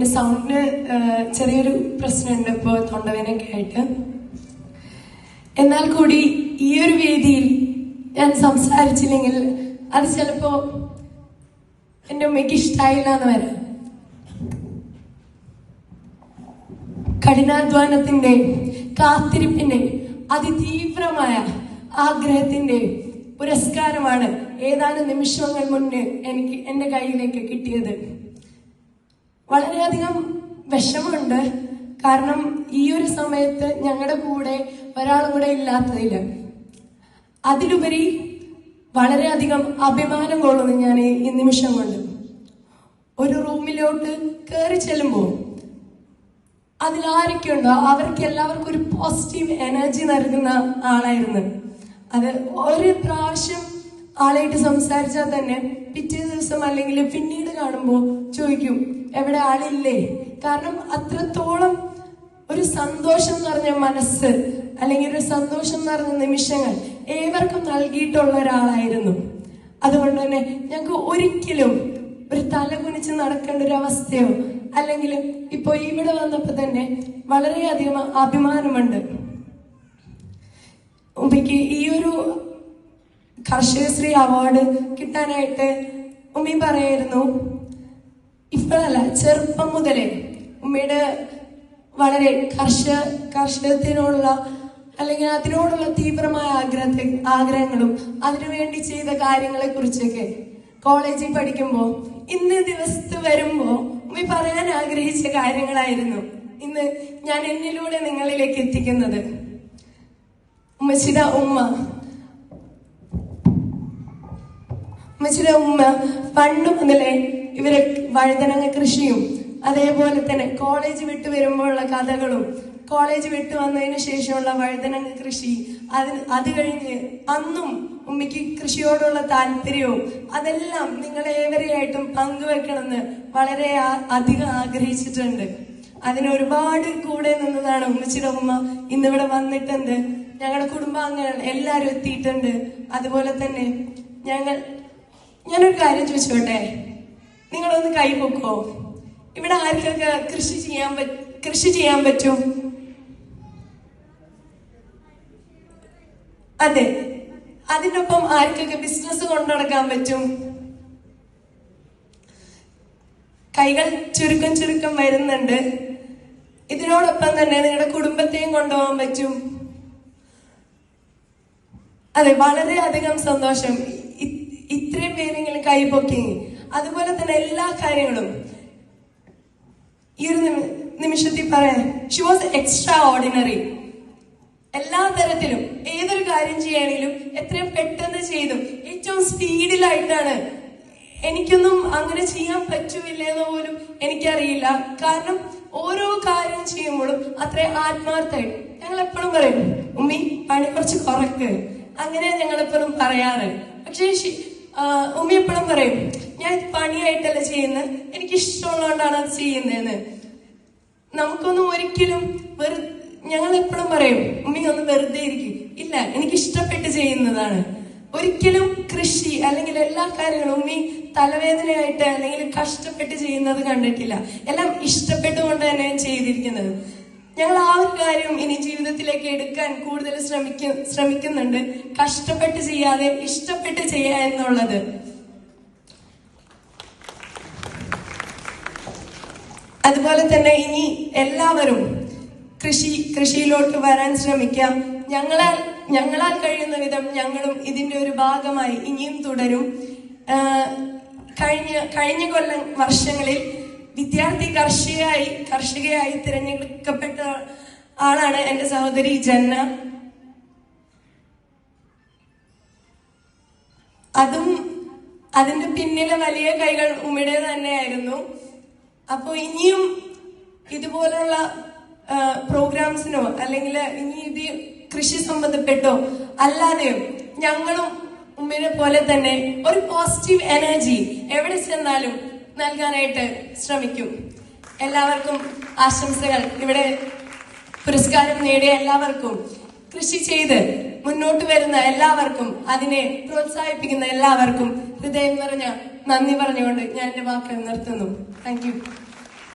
എന്റെ സൗണ്ടിന് ചെറിയൊരു പ്രശ്നമുണ്ട് ഇപ്പോൾ തൊണ്ടവേനൊക്കെ ആയിട്ട്. എന്നാൽ കൂടി ഈ ഒരു വേദിയിൽ ഞാൻ സംസാരിച്ചില്ലെങ്കിൽ അത് ചിലപ്പോ എന്റെ ഉമ്മയ്ക്ക് ഇഷ്ടായില്ല എന്ന് വരാം. കഠിനാധ്വാനത്തിന്റെ കാത്തിരിപ്പിന്റെ അതിതീവ്രമായ ആഗ്രഹത്തിന്റെ പുരസ്കാരമാണ് ഏതാനും നിമിഷങ്ങൾ മുന്നേ എനിക്ക് എന്റെ കയ്യിലേക്ക് കിട്ടിയത്. വളരെയധികം വിഷമമുണ്ട്. കാരണം ഈ ഒരു സമയത്ത് ഞങ്ങളുടെ കൂടെ ഒരാളും കൂടെ ഇല്ലാത്തതിൽ അതിലുപരി വളരെയധികം അഭിമാനം കൊള്ളുന്നു ഞാൻ ഈ നിമിഷം കൊണ്ട്. ഒരു റൂമിലോട്ട് കയറി ചെല്ലുമ്പോൾ അതിലാരൊക്കെയുണ്ടോ അവർക്ക് എല്ലാവർക്കും ഒരു പോസിറ്റീവ് എനർജി നൽകുന്ന ആളായിരുന്നു. അത് ഒരു പ്രാവശ്യം ആളായിട്ട് സംസാരിച്ചാൽ തന്നെ പിറ്റേ ദിവസം അല്ലെങ്കിൽ പിന്നീട് കാണുമ്പോൾ ചോദിക്കും എവിടെ ആളില്ലേ? കാരണം അത്രത്തോളം ഒരു സന്തോഷം നിറഞ്ഞ മനസ്സ് അല്ലെങ്കിൽ ഒരു സന്തോഷം നിറഞ്ഞ നിമിഷങ്ങൾ ഏവർക്കും നൽകിയിട്ടുള്ള ഒരാളായിരുന്നു. അതുകൊണ്ട് തന്നെ ഞങ്ങൾക്ക് ഒരിക്കലും ഒരു തല കുനിച്ച് നടക്കേണ്ട ഒരു അവസ്ഥയോ അല്ലെങ്കിൽ ഇപ്പോൾ ഇവിടെ വന്നപ്പോൾ തന്നെ വളരെയധികം അഭിമാനമുണ്ട്. ഉമ്മയ്ക്ക് ഈ ഒരു കർഷകശ്രീ അവാർഡ് കിട്ടാനായിട്ട് ഉമ്മി പറയായിരുന്നു ഇപ്പോഴല്ല ചെറുപ്പം മുതലേ ഉമ്മയുടെ വളരെ കർഷ കർഷകത്തിനോടുള്ള അല്ലെങ്കിൽ അതിനോടുള്ള തീവ്രമായ ആഗ്രഹത്തെ ആഗ്രഹങ്ങളും അതിനുവേണ്ടി ചെയ്ത കാര്യങ്ങളെ കുറിച്ചൊക്കെ കോളേജിൽ പഠിക്കുമ്പോൾ ഇന്ന് ദിവസത്ത് വരുമ്പോൾ ഉമ്മി പറയാൻ ആഗ്രഹിച്ച കാര്യങ്ങളായിരുന്നു ഇന്ന് ഞാൻ എന്നിലൂടെ നിങ്ങളിലേക്ക് എത്തിക്കുന്നത്. ഉമ്മച്ചിത ഉമ്മ ഉമ്മച്ചിയുടെ ഉമ്മ പണ്ട് മുതലേ ഇവരെ വഴുതനങ്ങ കൃഷിയും അതേപോലെ തന്നെ കോളേജ് വിട്ടു വരുമ്പോഴുള്ള കഥകളും കോളേജ് വിട്ടു വന്നതിന് ശേഷമുള്ള വഴുതനങ്ങ കൃഷി അത് അത് കഴിഞ്ഞ് അന്നും ഉമ്മയ്ക്ക് കൃഷിയോടുള്ള താല്പര്യവും അതെല്ലാം നിങ്ങളേവരെയായിട്ടും പങ്കുവെക്കണമെന്ന് വളരെ അധികം ആഗ്രഹിച്ചിട്ടുണ്ട്. അതിന് ഒരുപാട് കൂടെ നിന്നതാണ് ഉമ്മച്ചിയുടെ ഉമ്മ ഇന്നിവിടെ വന്നിട്ടുണ്ട് ഞങ്ങളുടെ കുടുംബാംഗങ്ങൾ എല്ലാവരും എത്തിയിട്ടുണ്ട്. അതുപോലെ തന്നെ ഞങ്ങൾ ഞാനൊരു കാര്യം ചോദിച്ചോട്ടെ? നിങ്ങളൊന്ന് കൈ പൊക്കോ. ഇവിടെ ആർക്കൊക്കെ കൃഷി ചെയ്യാൻ കൃഷി ചെയ്യാൻ പറ്റും? അതെ. അതിനൊപ്പം ആർക്കൊക്കെ ബിസിനസ് കൊണ്ടുനടക്കാൻ പറ്റും? കൈകൾ ചുരുക്കം ചുരുക്കം വരുന്നുണ്ട്. ഇതിനോടൊപ്പം തന്നെ നിങ്ങളുടെ കുടുംബത്തെയും കൊണ്ടുപോകാൻ പറ്റും. അതെ വളരെയധികം സന്തോഷം. ഇത്രയും പേരെങ്കിലും കൈപൊക്കി. അതുപോലെ തന്നെ എല്ലാ കാര്യങ്ങളും. ഈ ഒരു നിമി- നിമിഷത്തിൽ പറയാം. ഷി വാസ് എക്സ്ട്രാ ഓർഡിനറി എല്ലാ തരത്തിലും ഏതൊരു കാര്യം ചെയ്യുകയാണെങ്കിലും എത്രയും പെട്ടെന്ന് ചെയ്തു. ഏറ്റവും സ്പീഡിലായിട്ടാണ്. എനിക്കൊന്നും അങ്ങനെ ചെയ്യാൻ പറ്റൂല്ലെന്ന് പോലും എനിക്കറിയില്ല. കാരണം ഓരോ കാര്യം ചെയ്യുമ്പോഴും അത്ര ആത്മാർത്ഥമായിട്ട് ഞങ്ങൾ എപ്പോഴും പറയും ഉമ്മി പണി കുറച്ച് കുറക്ക്. അങ്ങനെ ഞങ്ങൾ എപ്പോഴും പറയാറ്. പക്ഷേ ഉമ്മി എപ്പോഴും പറയും ഞാൻ പണിയായിട്ടല്ല ചെയ്യുന്നത്? എനിക്ക് ഇഷ്ടമുള്ളതുകൊണ്ടാണ് അത് ചെയ്യുന്നതെന്ന്. നമുക്കൊന്നും ഒരിക്കലും വെറു ഞങ്ങൾ എപ്പോഴും പറയും ഉമ്മി ഒന്ന് വെറുതെ ഇരിക്കും. ഇല്ല എനിക്ക് ഇഷ്ടപ്പെട്ട് ചെയ്യുന്നതാണ്. ഒരിക്കലും കൃഷി അല്ലെങ്കിൽ എല്ലാ കാര്യങ്ങളും ഉമ്മി തലവേദനയായിട്ട് അല്ലെങ്കിൽ കഷ്ടപ്പെട്ട് ചെയ്യുന്നത് കണ്ടിട്ടില്ല. എല്ലാം ഇഷ്ടപ്പെട്ടുകൊണ്ട് തന്നെ ചെയ്തിരിക്കുന്നത്. ഞങ്ങൾ ആ ഒരു കാര്യം ഇനി ജീവിതത്തിലേക്ക് എടുക്കാൻ കൂടുതൽ ശ്രമിക്ക ശ്രമിക്കുന്നുണ്ട്. കഷ്ടപ്പെട്ട് ചെയ്യാതെ ഇഷ്ടപ്പെട്ട് ചെയ്യുക എന്നുള്ളത്. അതുപോലെ തന്നെ ഇനി എല്ലാവരും കൃഷി കൃഷിയിലോട്ട് വരാൻ ശ്രമിക്കാം. ഞങ്ങളാൽ ഞങ്ങളാൽ കഴിയുന്ന വിധം ഞങ്ങളും ഇതിന്റെ ഒരു ഭാഗമായി ഇനിയും തുടരും. കഴിഞ്ഞ കഴിഞ്ഞ കൊല്ലം വർഷങ്ങളിൽ വിദ്യാർത്ഥി കർഷകയായി കർഷകയായി തിരഞ്ഞെടുക്കപ്പെട്ട ആളാണ് എന്റെ സഹോദരി ജന്ന. അതും അതിന്റെ പിന്നിലെ വലിയ കൈകൾ ഉമ്മയുടെ തന്നെയായിരുന്നു. അപ്പോൾ ഇനിയും ഇതുപോലുള്ള പ്രോഗ്രാംസിനോ അല്ലെങ്കിൽ ഇനി ഇത് കൃഷി സംബന്ധപ്പെട്ടോ അല്ലാതെയും ഞങ്ങളും ഉമ്മയെ പോലെ തന്നെ ഒരു പോസിറ്റീവ് എനർജി എവിടെ ചെന്നാലും നൽകാനായിട്ട് ശ്രമിക്കും. എല്ലാവർക്കും ആശംസകൾ. ഇവിടെ പുരസ്കാരം നേടിയ എല്ലാവർക്കും കൃഷി ചെയ്ത് മുന്നോട്ട് വരുന്ന എല്ലാവർക്കും അതിനെ പ്രോത്സാഹിപ്പിക്കുന്ന എല്ലാവർക്കും ഹൃദയം നിറഞ്ഞ നന്ദി പറഞ്ഞുകൊണ്ട് ഞാൻ എന്റെ വാക്കുകൾ നിർത്തുന്നു. താങ്ക്